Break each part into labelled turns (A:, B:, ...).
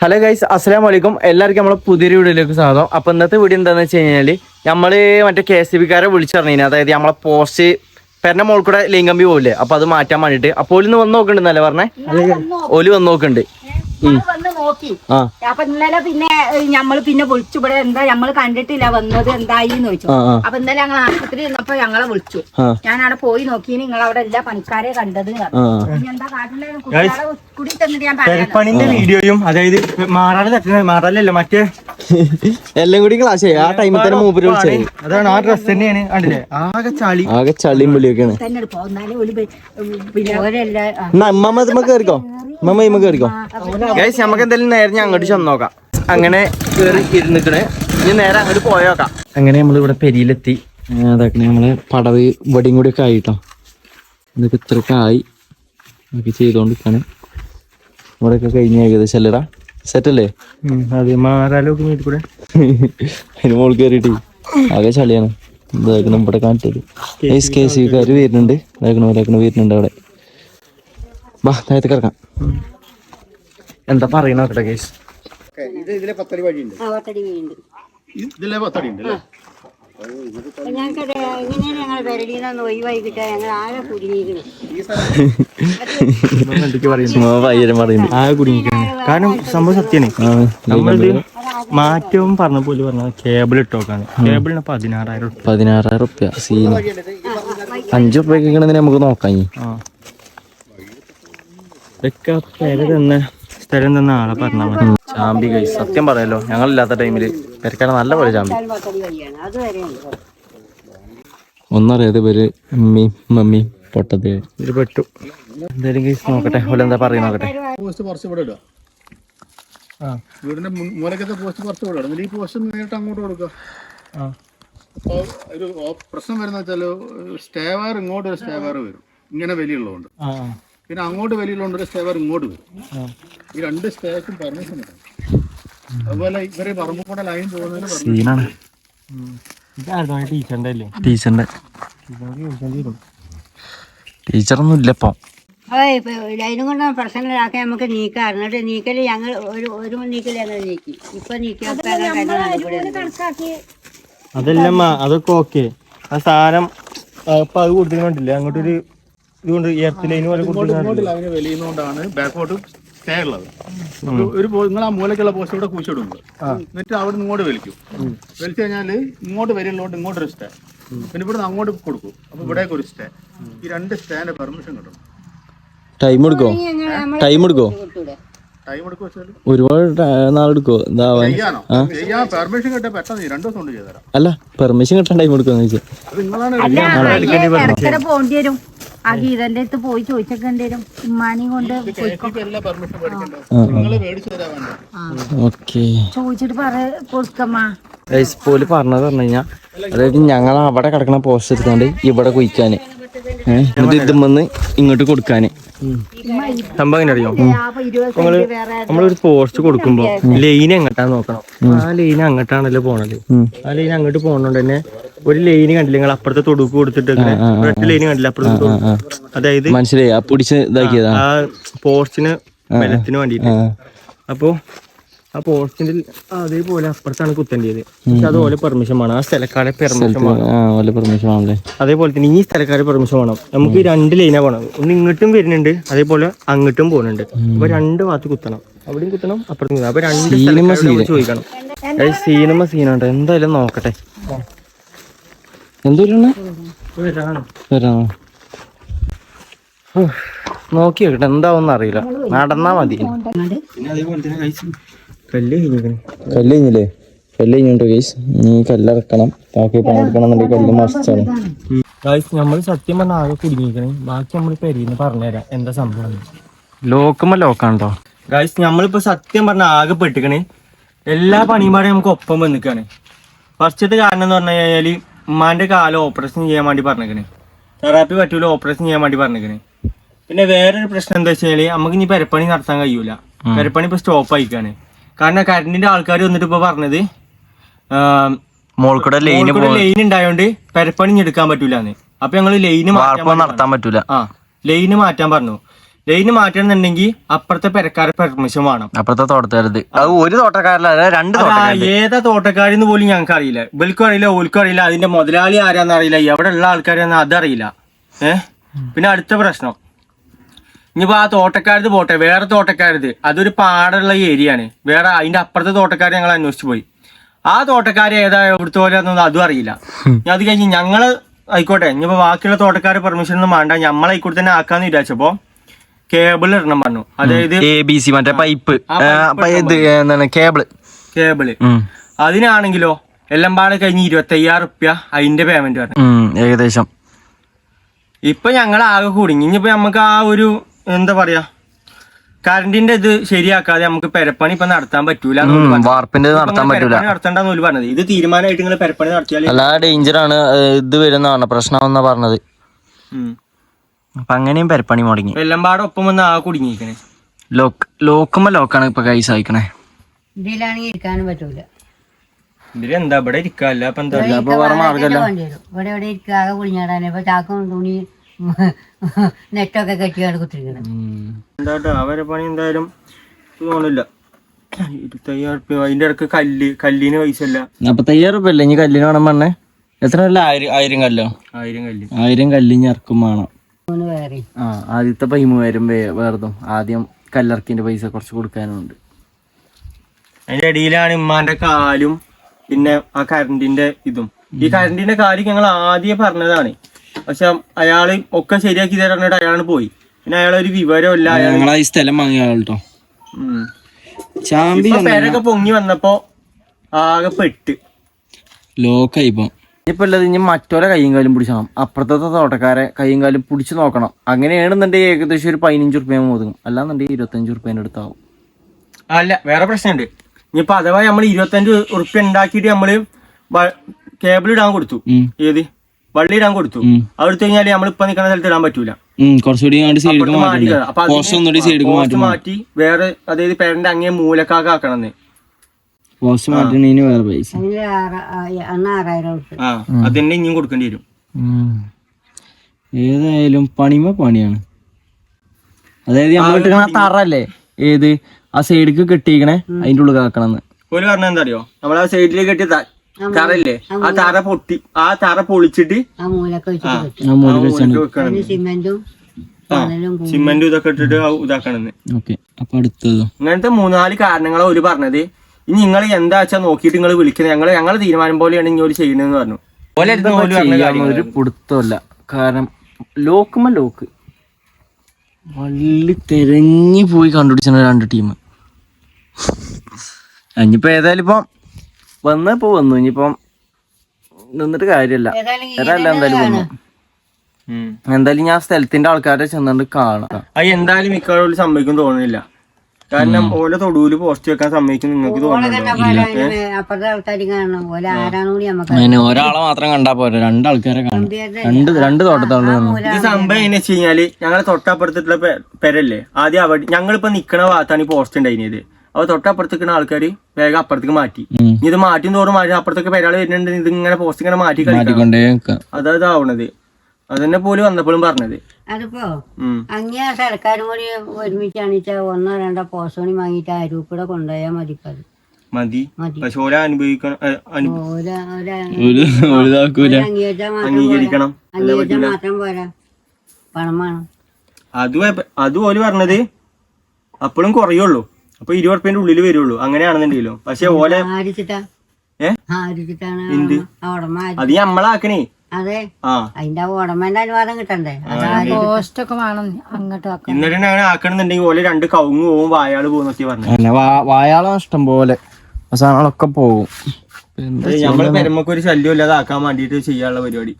A: Hello guys അസ്സാം വലൈക്കും എല്ലാവർക്കും നമ്മളെ പുതിയൊരു വീഡിയോയിലേക്ക് സ്വാഗതം. അപ്പോൾ ഇന്നത്തെ വീഡിയോ എന്താണെന്ന് വെച്ച് കഴിഞ്ഞാൽ നമ്മൾ മറ്റേ കെ എസ് ബിക്കാരെ വിളിച്ചറിഞ്ഞു അതായത് നമ്മളെ പോസ്റ്റ് പെരണ മോൾ കൂടെ ലിങ്കമ്പി പോകില്ലേ അപ്പോൾ അത് മാറ്റാൻ വേണ്ടിയിട്ട്. അപ്പോൾ ഒലിന്ന് വന്ന് നോക്കണ്ടെന്നല്ലേ പറഞ്ഞേ? ഓൽ വന്ന്
B: വന്ന് നോക്കി. അപ്പൊ ഇന്നലെ പിന്നെ ഞമ്മൾ പിന്നെ വിളിച്ചു. ഇവിടെ എന്താ ഞമ്മൾ കണ്ടിട്ടില്ല വന്നത് എന്തായി എന്ന് ചോദിച്ചു അപ്പൊ ഇന്നലെ ഞങ്ങൾ ആശുപത്രി ഇരുന്നപ്പോ ഞങ്ങളെ വിളിച്ചു.
A: ഞാനവിടെ
B: ഞാൻ അവിടെ പോയി നോക്കി. നിങ്ങൾ അവിടെ എല്ലാ പണിക്കാരെ കണ്ടത് എന്താ കാട്ടിലെ?
C: വീഡിയോയും അതായത് മാറാല തട്ടുന്ന മാറാലല്ല മറ്റേ?
A: എല്ലാം കൂടി ക്ലാസ് ആ ടൈമിൽ തന്നെ മൂപ്പര് വിളിച്ചത്
C: അതാണ് ആ ഡ്രസ് തന്നെയാണ്. കണ്ടില്ലേ? ആകെ ചളി.
A: ആകെ ചളിയും പുള്ളിയൊക്കെയാണ് അമ്മമ്മ കേറിക്കോ? അമ്മമ്മ ഇമ്മ കേറിക്കോ? ഗൈസ് നമുക്ക് എന്തായാലും നേരെ ഞാൻ അങ്ങോട്ട് ചെന്ന് നോക്കാം അങ്ങനെ കേറി ഇരുന്നിക്കണ്. ഇനി നേരെ അങ്ങോട്ട് പോയോക്കാം. അങ്ങനെ നമ്മൾ ഇവിടെ പെരിയിലെത്തി. അതൊക്കെ നമ്മൾ പടവ് വടിയും കൂടി ഒക്കെ ആയിട്ടോ. ഇതൊക്കെ ഇത്രയൊക്കെ ആയി. ഒക്കെ ചെയ്തോണ്ടിരിക്കാണ്. ഇവിടെയൊക്കെ കഴിഞ്ഞ ഏകദേശം അല്ലടാ? സെറ്റ് അല്ലേ?
C: അതെ മാറാലൊക്കെ വീട്ടിൽ കൂടെ
A: അതിന് മോൾ കയറിയിട്ട് ആകെ ചളിയാണ്. ഇതാക്കണം ഇവിടെ കാണിട്ടത് എസ് കെ സി കാര് വരുന്നുണ്ട്. ഇതാക്കണം ഇതാക്കണം വരുന്നുണ്ട് അവിടെ. വാ നേരത്തെ കിടക്കാം എന്താ പറയണ കേട്ടോ കേസ്
D: ഇത് ഇതിലെ പത്തടി വഴിയുണ്ട്.
B: ആ, പത്തടി വീണ്ട്
D: ഇതിലെ പത്തടി ഉണ്ട് അല്ലേ?
B: ഞങ്ങൾക്ക് എങ്ങനെയാണ് ഞങ്ങൾ പെരടിന്ന് ഒഴിവായി കിട്ടാൻ? ഞങ്ങൾ ആകെ കുടുങ്ങിയിരിക്കണം.
A: പയ്യരം പറയുന്നു.
C: ആകെ കുടുങ്ങിക്കാണ് കാരണം സംഭവം സത്യമാണ്. നമ്മളിത് മാറ്റവും പറഞ്ഞ പോലെ പറഞ്ഞ കേബിൾ ഇട്ടോക്കാണ് കേബിളിന് പതിനാറായിരം.
A: പതിനാറായിരം റുപ്യ സീൻ അഞ്ചു റുപ്യ നമുക്ക് നോക്കാം ഇനി.
C: ആ. ഇതൊക്കെ പേര് തന്ന. സ്ഥലം തന്ന ആളെ പറഞ്ഞാൽ മതി.
A: ചാമ്പി കൈ സത്യം പറയാലോ ഞങ്ങളില്ലാത്ത ടൈമിൽ പെരക്കാട് നല്ല പോലെ ചാമ്പി. ഒന്നറിയാതെ പേര് മമ്മി മമ്മി പൊട്ടത്
C: ഇത് പെട്ടു.
A: എന്തായാലും കേസ് നോക്കട്ടെ ഓല എന്താ പറയുക നോക്കട്ടെ.
D: പോസ്റ്റ് കുറച്ച് ഇവിടെ ഇടുക
C: ആ.
D: വീടിന്റെ മൂലക്കത്തെ പോസ്റ്റ് കുറച്ച് ഈ പോസ്റ്റ് നേരിട്ട് അങ്ങോട്ട് കൊടുക്കുക
C: ആ.
D: അപ്പോൾ ഒരു പ്രശ്നം വരുന്ന വെച്ചാൽ സ്റ്റേ ഇങ്ങോട്ട് ഒരു വരും. ഇങ്ങനെ വലിയുള്ളതുകൊണ്ട്.
C: ആ
D: പിന്നെ അങ്ങോട്ട് വലിയുള്ളതുകൊണ്ട് ഒരു സ്റ്റേവർ ഇങ്ങോട്ട് വരും.
C: ആ.
D: ഈ രണ്ട് സ്റ്റേക്കും പെർമിഷൻ അതുപോലെ ഇവരെ പറമ്പ് കൂടെ ലൈൻ പോകുന്നതിന്
C: ടീച്ചറിന്റെ അല്ലേ?
A: ടീച്ചറിന്റെ. ടീച്ചറൊന്നും ഇല്ല ഇപ്പൊ.
B: ലൈനും കൊണ്ട് പ്രശ്നങ്ങളാക്കാൻ നമുക്ക് നീക്കാം. എന്നിട്ട് നീക്കൽ ഞങ്ങൾ ഒരു ഒരു നീക്കൽ ഞങ്ങൾ നീക്കി. ഇപ്പൊ നീക്കി
C: അതെല്ലാം അതൊക്കെ ഓക്കെ ആ സാധനം ഇപ്പൊ അത് കൊടുത്തിട്ടുണ്ടില്ലേ അങ്ങോട്ടൊരു ഇതുകൊണ്ട് എർത്ത് ലൈൻ പോലെ കൊടുത്തിട്ടുണ്ട്
D: ബാക്കോട്ട് സ്റ്റേ ഉള്ളത് ഒരു നിങ്ങൾ ആ മൂലക്കുള്ള പോസ്റ്റ് ഇവിടെ കുഴിച്ചിടും എന്നിട്ട് അവിടെ ഇങ്ങോട്ട് വലിക്കും. വലിച്ചു കഴിഞ്ഞാൽ ഇങ്ങോട്ട് വരിയുള്ളതുകൊണ്ട് ഇങ്ങോട്ട് ഒരു സ്റ്റേ പിന്നെ ഇവിടെ നിന്ന് അങ്ങോട്ട് കൊടുക്കും. അപ്പൊ ഇവിടെ ഒരു സ്റ്റേ ഈ രണ്ട് സ്റ്റേന്റെ പെർമിഷൻ കിട്ടും
A: ടൈം എടുക്കോ? ടൈം എടുക്കോ?
D: ടൈം എടുക്കും? വെച്ചാൽ
A: ഒരുപാട് നാളെടുക്കോ
D: പെർമിഷൻ കിട്ടാൻ പെട്ടെന്ന് ഈ രണ്ടു ദിവസം കൊണ്ട് ചെയ്തുതരാം
A: അല്ല പെർമിഷൻ കിട്ടാൻ ടൈം എടുക്കുമെന്ന് ചോദിച്ചാൽ
B: ആ ഗീതന്റെ അടുത്ത് പോയി ചോദിച്ചേക്കേണ്ടി വരും ഉമ്മാനെയും കൊണ്ട്
A: ഓക്കെ.
B: ചോദിച്ചിട്ട് പറ കൊടുക്കമ്മ.
A: പോൽ പറഞ്ഞത് പറഞ്ഞു കഴിഞ്ഞാൽ അതായത് ഞങ്ങൾ അവിടെ കിടക്കണ പോസ്റ്റ് എടുത്താണ്ട് ഇവിടെ കുയിക്കാന് എന്നിട്ട് ഇങ്ങോട്ട് കൊടുക്കാന്.
C: സംഭവം എങ്ങനെ അറിയോ
B: നമ്മൾ
C: നമ്മളൊരു പോസ്റ്റ് കൊടുക്കുമ്പോ ലൈൻ എങ്ങട്ടാ നോക്കണം. ആ ലൈൻ അങ്ങോട്ടാണല്ലോ പോണത്. ആ ലൈൻ അങ്ങോട്ട് പോണോണ്ട് തന്നെ ഒരു ലൈൻ കണ്ടില്ല? നിങ്ങൾ അപ്പുറത്തെ തൊടുക്ക് കൊടുത്തിട്ട് ഒറ്റ ലൈന് കണ്ടില്ല? അപ്പുറത്തെ അതായത്
A: മനസ്സിലായി. ആ
C: പോസ്റ്റിന് ബലത്തിന് വേണ്ടിട്ട്. അപ്പോ ആ പോസ്റ്റിന്റെ അതേപോലെ അപ്പുറത്താണ് കുത്തേണ്ടത് പക്ഷെ അത് ഓലെ പെർമിഷൻ വേണം. ആ സ്ഥലക്കാരെ പെർമിഷൻ വേണം.
A: പെർമിഷൻ
C: അതേപോലെ തന്നെ ഈ സ്ഥലക്കാരെ പെർമിഷൻ വേണം. നമുക്ക് രണ്ട് ലൈനാ പോണം ഒന്ന് ഇങ്ങോട്ടും വരുന്നുണ്ട് അതേപോലെ അങ്ങോട്ടും പോകുന്നുണ്ട് അപ്പൊ രണ്ട് ഭാഗത്ത് കുത്തണം. അവിടെയും കുത്തണം അപ്പുറത്തും അപ്പൊ രണ്ട് ചോദിക്കണം.
A: സീനമ്മ സീനുണ്ട് എന്തായാലും നോക്കട്ടെ. എന്തോരാണ്
C: വരാണ്?
A: വരാണോ. നോക്കി നോക്കട്ടെ എന്താവും അറിയില്ല. നടന്നാ മതി.
C: പിന്നെ അതേപോലെ തന്നെ കല്ല്
A: കഴിഞ്ഞില്ലേ? കല്ല് കഴിഞ്ഞിട്ട് കേസ് നീ കല്ലിറക്കണം. ബാക്കി പണിയെടുക്കണം എന്നുണ്ടെങ്കിൽ കല്ല് മറിച്ചാണ്
C: ഗൈസ് നമ്മൾ സത്യം പറഞ്ഞാൽ ആകെ കുടുങ്ങിയിരിക്കണേ. ബാക്കി നമ്മൾ പെരിയെന്ന് പറഞ്ഞുതരാം. എന്താ സംഭവം?
A: ലോക്കുമ്പോ ലോക്കാണോ
C: ഗൈസ് നമ്മളിപ്പോ സത്യം പറഞ്ഞ ആകെ പെട്ടിക്കണേ. എല്ലാ പണിയും പാടെ നമുക്ക് ഒപ്പം വന്നിക്കാണ്. ഫസ്റ്റത്തെ കാരണം എന്ന് പറഞ്ഞു കഴിഞ്ഞാൽ ഉമ്മാന്റെ കാലം ഓപ്പറേഷൻ ചെയ്യാൻ വേണ്ടി പറഞ്ഞേക്കണേ. തെറാപ്പി പറ്റൂല ഓപ്പറേഷൻ ചെയ്യാൻ വേണ്ടി പറഞ്ഞേക്കണേ. പിന്നെ വേറൊരു പ്രശ്നം എന്താ വെച്ചാൽ നമുക്ക് ഇനി പെരപ്പണി നടത്താൻ കഴിയൂല. പെരപ്പണി ഇപ്പൊ സ്റ്റോപ്പ് ആയിക്കാണ്. കാരണം കറണ്ടിന്റെ ആൾക്കാർ വന്നിട്ട് ഇപ്പൊ പറഞ്ഞത്
A: മോൾക്കൂടെ ലൈൻ
C: ലൈൻ ഉണ്ടായോണ്ട് പെരപ്പണി എടുക്കാൻ പറ്റൂല അപ്പൊ ഞങ്ങൾ
A: ലൈൻ നടത്താൻ പറ്റൂല.
C: ആ ലൈന് മാറ്റാൻ പറഞ്ഞു. ലൈന് മാറ്റണമെന്നുണ്ടെങ്കിൽ അപ്പുറത്തെ പെരക്കാരെ പെർമിഷൻ വേണം.
A: അപ്പുറത്തെ തോട്ടക്കാരത്. അത് ഒരു തോട്ടക്കാരല്ല രണ്ട്
C: ഏതാ തോട്ടക്കാരെന്ന് പോലും ഞങ്ങൾക്ക് അറിയില്ല. ഇവൽക്കും അറിയില്ല ഓൽക്കും അറിയില്ല. അതിന്റെ മുതലാളി ആരാന്ന് അറിയില്ല. എവിടെ ഉള്ള ആൾക്കാരെന്ന് അതറിയില്ല. ഏഹ് പിന്നെ അടുത്ത പ്രശ്നം. ഇനിയിപ്പോ ആ തോട്ടക്കാരത് പോട്ടെ വേറെ തോട്ടക്കാരത്. അതൊരു പാടുള്ള ഏരിയ ആണ് വേറെ അതിന്റെ അപ്പുറത്തെ തോട്ടക്കാരെ ഞങ്ങൾ അന്വേഷിച്ചു പോയി. ആ തോട്ടക്കാരെ ഏതാ ഇവിടുത്തെ പോലെ അതും അറിയില്ല. അത് കഴിഞ്ഞ് ഞങ്ങൾ ആയിക്കോട്ടെ ഇനിയിപ്പോ ബാക്കിയുള്ള തോട്ടക്കാരെ പെർമിഷൻ ഒന്നും വേണ്ട. ഞമ്മളായിക്കോട്ടെ തന്നെ ആക്കാന്ന് വിചാരിച്ചപ്പോ കേബിൾ ഇടണം പറഞ്ഞു. അതായത്
A: എ ബി സി മറ്റേ പൈപ്പ് എന്താണ് കേബിൾ
C: കേബിൾ അതിനാണെങ്കിലോ എല്ലാം പാടെ കഴിഞ്ഞ് ഇരുപത്തി അയ്യായിരം റുപ്യ അതിന്റെ പേയ്മെന്റ് പറഞ്ഞു
A: ഏകദേശം.
C: ഇപ്പൊ ഞങ്ങൾ ആകെ കുടുങ്ങി ഇനിയിപ്പോ നമുക്ക് ആ ഒരു എന്താ പറയാ? കറണ്ടിന്റെ ഇത് ശരിയാക്കാതെ നമുക്ക് പെരപ്പണി ഇപ്പൊ നടത്താൻ പറ്റൂല എന്ന് പറഞ്ഞു.
A: വാർപ്പിന്റെ നടത്താൻ പറ്റൂല.
C: നടത്തണ്ടെന്ന് ഓൽ പറഞ്ഞത്. ഇത് തീരുമാനമായിട്ട് നിങ്ങൾ പെരപ്പണി നടത്തിയാൽ
A: അല്ല ഡേഞ്ചർ ആണ്. ഇത് വരുന്നതാണ് പ്രശ്നമെന്നാ പറഞ്ഞത്. അപ്പൊ അങ്ങനെയും പെരപ്പണി മുടങ്ങി.
C: എല്ലാം പാടെ ഒപ്പം വന്ന് ആ കുടുങ്ങിയിരിക്കണേ.
A: ലോക്ക് ലോക്കുമ്പോ ലോക്കാണ് ഇപ്പൊ കൈ സഹിക്കണേ
B: ഇതിലാണെങ്കിൽ ഇരിക്കാനും പറ്റൂല.
C: ഇവിടെ ഇരിക്കാല്ല. അപ്പൊ എന്താ?
B: വേണ്ടി വരും. ഇവിടെ ഇവിടെ ഇരിക്കാതെ കുളിഞ്ഞാടാനെ ഇപ്പൊ ചാക്കും തുണി നെറ്റൊക്കെ കെട്ടിയാണ് കുത്തിരിക്കണം
C: അവരെ പണി എന്തായാലും തോന്നില്ല അതിന്റെ ഇടയ്ക്ക് കല്ല് കല്ലിന് പൈസ ഇല്ല.
A: അപ്പൊ അല്ലേ? ഇനി കല്ലിന് വേണം പറഞ്ഞേ. എത്ര അല്ല ആയിരം ആയിരം കല്ലോ?
C: ആയിരം കല്ല്.
A: ആയിരം കല്ലിഞ്ഞ് ഇറക്കും വേണം. ആ ആദ്യത്തെ പൈമൂവായിരം വേറെതും. ആദ്യം കല്ലിറക്കിന്റെ പൈസ കുറച്ച് കൊടുക്കാനുണ്ട്.
C: അതിന്റെ ഇടയിലാണ് ഉമ്മാന്റെ കാലും പിന്നെ ആ കരണ്ടിന്റെ ഇതും. ഈ കരണ്ടിന്റെ കാര്യം ഞങ്ങൾ ആദ്യം പറഞ്ഞതാണ്. പക്ഷെ അയാൾ ഒക്കെ ശരിയാക്കി തരാനായിട്ട് അയാൾ പോയി. പിന്നെ അയാൾ ഒരു വിവരമില്ല
A: ഞങ്ങളാ ഈ സ്ഥലം വാങ്ങിയ ആൾട്ടോ ചാമ്പി
C: ഇപ്പൊ പേരൊക്കെ പൊങ്ങി വന്നപ്പോ ആകെ പെട്ട്.
A: ലോക്കായി ഇപ്പൊ. ഇപ്പൊ ഉള്ളത് ഇനി മറ്റോരെ കൈയും കാലും പിടിച്ചോണം. അപ്പുറത്തെ തോട്ടക്കാരെ കൈയും കാലും പിടിച്ചു നോക്കണം. അങ്ങനെയാണെന്നുണ്ടെങ്കിൽ ഏകദേശം ഒരു പതിനഞ്ച് റുപ്യ ഒതുങ്ങും. അല്ലാന്നുണ്ടെങ്കിൽ ഇരുപത്തഞ്ച് റുപ്യേന്റെ അടുത്താവും.
C: അല്ല വേറെ പ്രശ്നമുണ്ട് ഇനിയിപ്പൊ അഥവാ നമ്മൾ ഇരുപത്തഞ്ച് റുപ്യ ഉണ്ടാക്കിയിട്ട് നമ്മൾ കേബിൾ ഇടാൻ കൊടുത്തു. ഏത്? വള്ളി ഇടാൻ കൊടുത്തു അവിടുത്തെ കഴിഞ്ഞാൽ നമ്മൾ നിൽക്കുന്ന സ്ഥലത്ത് ഇടാൻ പറ്റൂല.
A: കുറച്ചുകൂടി
C: മാറ്റി വേറെ അതായത് പേരന്റെ അങ്ങേ മൂലക്കാക്ക് ആക്കണമെന്ന്
A: പോസ്റ്റ് മാറ്റണതിന് വേറെ പൈസ.
B: അതിന് ആ- അന്ന് ആറായിരം
C: ആ അതിന്റെ ഇനിയും കൊടുക്കേണ്ടി വരും.
A: ഏതായാലും പണിമ പണിയാണ്. അതായത് തറല്ലേ? ഏത്? ആ സൈഡിക്ക് കെട്ടിയിരിക്കണേ അതിന്റെ ഉള്ളിൽ കാക്കണമെന്ന്
C: ഒരു പറഞ്ഞ എന്താ അറിയോ? നമ്മൾ ആ സൈഡിൽ കെട്ടിയ തറയില്ലേ? ആ തറ പൊട്ടി ആ തറ പൊളിച്ചിട്ട്
B: ആ മൂലൊക്കെ വെച്ചിട്ട് കിട്ടും
A: ആ മൂല
C: വെക്കണം.
B: അതിന് സിമെന്റും
C: ഇതൊക്കെ ഇട്ടിട്ട്
A: ഇതാക്കണെന്ന് അപ്പൊ അടുത്തതോ.
C: ഇങ്ങനത്തെ മൂന്നാൽ കാരണങ്ങളാ ഒരു പറഞ്ഞത്. ഇനി നിങ്ങൾ എന്താ വെച്ചാൽ നോക്കിയിട്ട് നിങ്ങൾ വിളിക്കുന്നത്? ഞങ്ങൾ ഞങ്ങളെ തീരുമാനം പോലെയാണ് ഇനി ഒരു പറഞ്ഞു. ഓൽ പറഞ്ഞ
A: ഒരു പിടുത്തമല്ല. കാരണം ലോക്കുമ്പോ ലോക്ക്. വള്ളി തെരഞ്ഞു പോയി കണ്ടുപിടിച്ചാണ് രണ്ട് ടീം. ഇനിയിപ്പോ ഏതായാലും ഇപ്പം വന്നപ്പോ വന്നു ഇനിയിപ്പം നിന്നിട്ട് കാര്യമില്ല.
B: ഏതായാലും ഈ
A: എന്തായാലും വന്നു. എന്തായാലും ഞാൻ സ്ഥലത്തിന്റെ ആൾക്കാരെ ചെന്നിട്ട് കാണാം.
C: അത് എന്തായാലും മിക്കവാറും സംഭവിക്കും തോന്നുന്നില്ല. കാരണം ഓല തൊടുവിൽ പോസ്റ്റ് വെക്കാൻ സമ്മതിക്കും നിങ്ങൾക്ക് തോന്നുന്നു
B: കണ്ടപ്പോ അപ്പുറത്തെ ആൾക്കാരും കാണണം. ഓല ആരാണ് കൂടി നമുക്ക്
A: അതിന് ഒരാളെ മാത്രം കണ്ടാ പോരാ. രണ്ടാൾക്കാരെ കാണും. രണ്ട് രണ്ട് തോട്ടത്തോളം
C: ഇത് സംഭവം എങ്ങനെ വെച്ച് കഴിഞ്ഞാൽ ഞങ്ങളെ തൊട്ടപ്പുറത്തിട്ടുള്ള പെരല്ലേ? ആദ്യം അവിടെ ഞങ്ങളിപ്പോ നിക്കണ ഭാഗത്താണ് ഈ പോസ്റ്റ് ഉണ്ടായിരുന്നത്. അപ്പൊ തൊട്ടപ്പുറത്ത് നിൽക്കുന്ന ആൾക്കാര് വേഗം അപ്പുറത്തേക്ക് മാറ്റി. ഇത് മാറ്റി തോറും മാറ്റി അപ്പുറത്തേക്ക് പേരാൾ വരുന്നുണ്ട്. ഇത് ഇങ്ങനെ പോസ്റ്റ് ഇങ്ങനെ മാറ്റി കളിക്കണം. അതായത് ആവണത് അതന്നെ പോലും വന്നപ്പോഴും പറഞ്ഞത്.
B: അതിപ്പോ
C: അങ്ങനെ
B: ആ സർക്കാരും കൂടി ഒരുമിച്ചാണ് ഒന്നോ രണ്ടോ പോസ്റ്റോണി വാങ്ങിയിട്ട് അരൂപ്പിടെ കൊണ്ടുപോയാൽ മതി
C: പക്ഷെ അനുഭവിക്കണം അംഗീകരിക്കണം. അത് അത് ഓൽ പറഞ്ഞത് അപ്പോഴും കുറയുള്ളൂ. അപ്പൊ ഇരുപത് ഉറുപ്പ്യന്റെ ഉള്ളിൽ വരുള്ളൂ. അങ്ങനെയാണെന്നുണ്ടെങ്കിലോ. പക്ഷെ ഓലെ എന്ത്? അത് നമ്മളാക്കണേ
B: അതെ.
C: ആ.
B: അതിന്റെ ഉടമേന്റെ അനുവാദം കിട്ടണ്ടേ?
E: വേണം അങ്ങോട്ട് ആക്കാം
C: എന്നിട്ട് അങ്ങനെ ആക്കണമെന്നുണ്ടെങ്കിൽ ഓലെ രണ്ട് കവുങ്ങ് പോവും വായാൾ പറഞ്ഞു.
A: ഇഷ്ടം പോലെ സാധനങ്ങളൊക്കെ പോകും
C: നമ്മൾ പെരുമക്ക് ഒരു ശല്യം ഇല്ലാതെ ആക്കാൻ വേണ്ടിട്ട് ചെയ്യാനുള്ള പരിപാടി.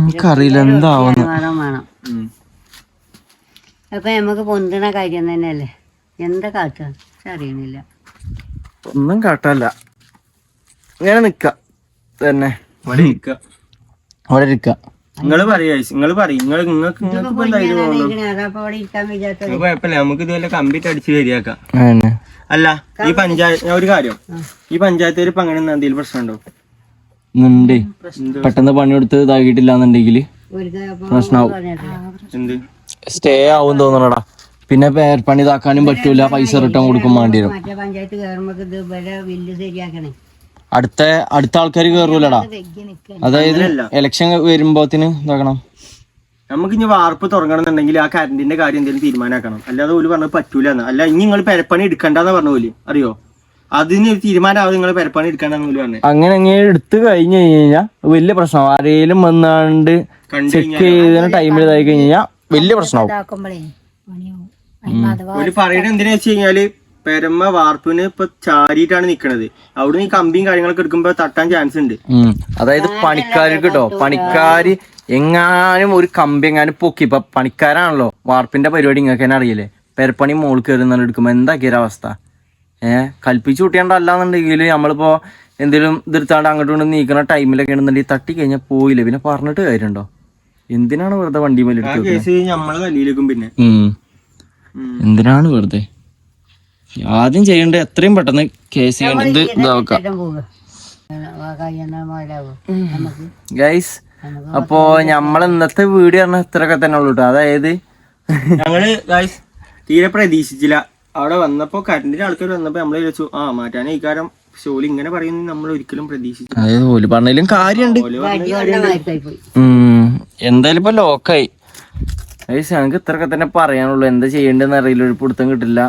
A: എനിക്കറിയില്ല
C: എന്താവണം.
B: അപ്പൊ നമുക്ക് പൊന്തണ കാര്യം തന്നെയല്ലേ? എന്താ കാട്ടുക അറിയണില്ല.
A: ഒന്നും കാട്ടല്ല. ഇങ്ങനെ നിക്ക. തന്നെ.
C: ഇവിടെ ഇരിക്ക.
A: അവിടെ ഇരിക്ക.
C: നിങ്ങൾ പറയാ നിങ്ങൾ പറയും. നിങ്ങൾ നിങ്ങൾക്ക് നിങ്ങൾക്ക് ഇപ്പൊ ധൈര്യം തോന്നുന്നു
B: അതപ്പോ അവിടെ ഇരിക്കാൻ വിചാരിച്ചത്.
C: നിങ്ങൾക്ക് കുഴപ്പമില്ല. നമുക്ക് ഇതുപോലെ കമ്പിട്ട് അടിച്ച് ശരിയാക്കാം
A: അതന്നെ.
C: അല്ല ഈ പഞ്ചായത്ത് ഞാൻ ഒരു കാര്യം. ഈ പഞ്ചായത്തിൽ ഇപ്പൊ അങ്ങനെ എന്തെങ്കിലും പ്രശ്നമുണ്ടോ?
A: ഉണ്ട്. പെട്ടെന്ന് പണിയെടുത്ത് ഇതാക്കിയിട്ടില്ല എന്നുണ്ടെങ്കിൽ
B: ഒരു അപ്പൊ
A: പ്രശ്നാവും.
C: എന്ത്?
A: സ്റ്റേ ആവും തോന്നണടാ. പിന്നെ പേർപ്പണി ഇതാക്കാനും പറ്റൂല പൈസ റിട്ടേൺ കൊടുക്കും വേണ്ടി വരും
B: മറ്റേ പഞ്ചായത്ത് കയറുമ്പോ ഇത് ഇവിടെ ബില്ല് ശരിയാക്കണേ.
A: അടുത്ത അടുത്ത ആൾക്കാർ കേറൂലടാ. അതായത് ഇലക്ഷൻ വരുമ്പോത്തിന് ഇതാക്കണം.
C: നമുക്ക് ഇനി വാർപ്പ് തുടങ്ങണമെന്നുണ്ടെങ്കിൽ ആ കറണ്ടിന്റെ കാര്യം എന്തെങ്കിലും തീരുമാനമാക്കണം അല്ലാതെ ഓൽ പറഞ്ഞത് പറ്റൂല എന്ന് അല്ല ഇനി നിങ്ങൾ പെരപ്പണി എടുക്കണ്ടെന്ന് പറഞ്ഞ പോലെ അറിയോ? അതിന് ഒരു തീരുമാനമാവും നിങ്ങൾ പെരപ്പണി എടുക്കണ്ടെന്ന് പോലും പറഞ്ഞു
A: അങ്ങനെ അങ്ങനെ എടുത്തു കഴിഞ്ഞു കഴിഞ്ഞാൽ വലിയ പ്രശ്നം ആരെങ്കിലും വന്നാണ്ട് ചെക്ക് ചെയ്യുന്ന ടൈമിൽ ഇതായി കഴിഞ്ഞാൽ വലിയ പ്രശ്നമാവും.
C: ഒരു പറയുന്നത് എന്തിനാ വെച്ച് കഴിഞ്ഞാൽ പെരമ്മ വാർപ്പിന് ഇപ്പൊ ചാരിയിട്ടാണ് നിക്കണത്. അവിടുന്ന് ഈ കമ്പിയും കാര്യങ്ങളൊക്കെ എടുക്കുമ്പോ തട്ടാൻ ചാൻസ് ഉണ്ട്.
A: അതായത് പണിക്കാർക്ക് കേട്ടോ പണിക്കാര് എങ്ങാനും ഒരു കമ്പി എങ്ങാനും പൊക്കി ഇപ്പൊ പണിക്കാരാണല്ലോ വാർപ്പിന്റെ പരിപാടി നിങ്ങൾക്ക് തന്നെ അറിയില്ലേ? പെരപ്പണി മോൾ കയറുന്ന എടുക്കുമ്പോ എന്താക്കിയൊരു അവസ്ഥ? ഏഹ് കൽപ്പിച്ചു കൂട്ടിയാണ്ട് അല്ലാന്നുണ്ടെങ്കിൽ നമ്മളിപ്പോ എന്തെങ്കിലും ഇതിർത്താണ്ട് അങ്ങോട്ടും കൊണ്ട് നീക്കുന്ന ടൈമിലൊക്കെ ആണെന്നുണ്ടെങ്കിൽ തട്ടി കഴിഞ്ഞാൽ പോയില്ല? പിന്നെ പറഞ്ഞിട്ട് കാര്യമുണ്ടോ എന്തിനാണ് വെറുതെ വണ്ടി മേലെ
C: ആ
A: എടുത്ത്
C: നമ്മളെ തല്ലിയിലേക്കും പിന്നെ.
A: എന്തിനാണ് വെറുതെ? ആദ്യം ചെയ്യേണ്ടത് എത്രയും പെട്ടെന്ന് കേസ് ചെയ്യേണ്ടത് ഇതാക്കാം ഗൈസ് അപ്പോ നമ്മൾ ഇന്നത്തെ വീഡിയോ പറഞ്ഞ ഇത്രയൊക്കെ തന്നെ ഉള്ളു കേട്ടോ അതായത്
C: ഞങ്ങൾ ഗൈസ് തീരെ പ്രതീക്ഷിച്ചില്ല. അവിടെ വന്നപ്പോ കറണ്ടിന്റെ ആൾക്കാർ വന്നപ്പോ നമ്മൾ വിളിച്ചു ആ മാറ്റാനേ ഈ കാര്യം ഷോലി ഇങ്ങനെ പറയുന്നത് നമ്മൾ ഒരിക്കലും പ്രതീക്ഷിച്ചു
A: അതായത് ഓൽ പറഞ്ഞാലും കാര്യമുണ്ട്. എന്തായാലും ഇപ്പൊ ലോക്കായി ഗൈസ് ഞങ്ങൾക്ക് ഇത്രയൊക്കെ തന്നെ പറയാനുള്ളൂ. എന്താ ചെയ്യേണ്ടതെന്ന് അറിയില്ല. ഒരു പിടുത്തം കിട്ടില്ല.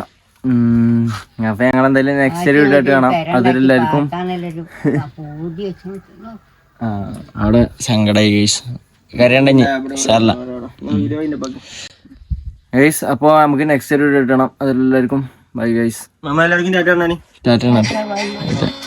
A: ഉം. അപ്പൊ ഞങ്ങൾ എന്തായാലും നെക്സ്റ്റ് വീഡിയോ ആയിട്ട് കാണാം. അതിലെല്ലാവർക്കും അവിടെ സങ്കടായി ഗൈസ് കരയണ്ടെങ്കിൽ സാറല്ല. ഗൈസ് അപ്പോൾ നമുക്ക് നെക്സ്റ്റ് വീഡിയോ കാണാം. അതിലെല്ലാവർക്കും ബൈ ഗൈസ് ടാറ്റ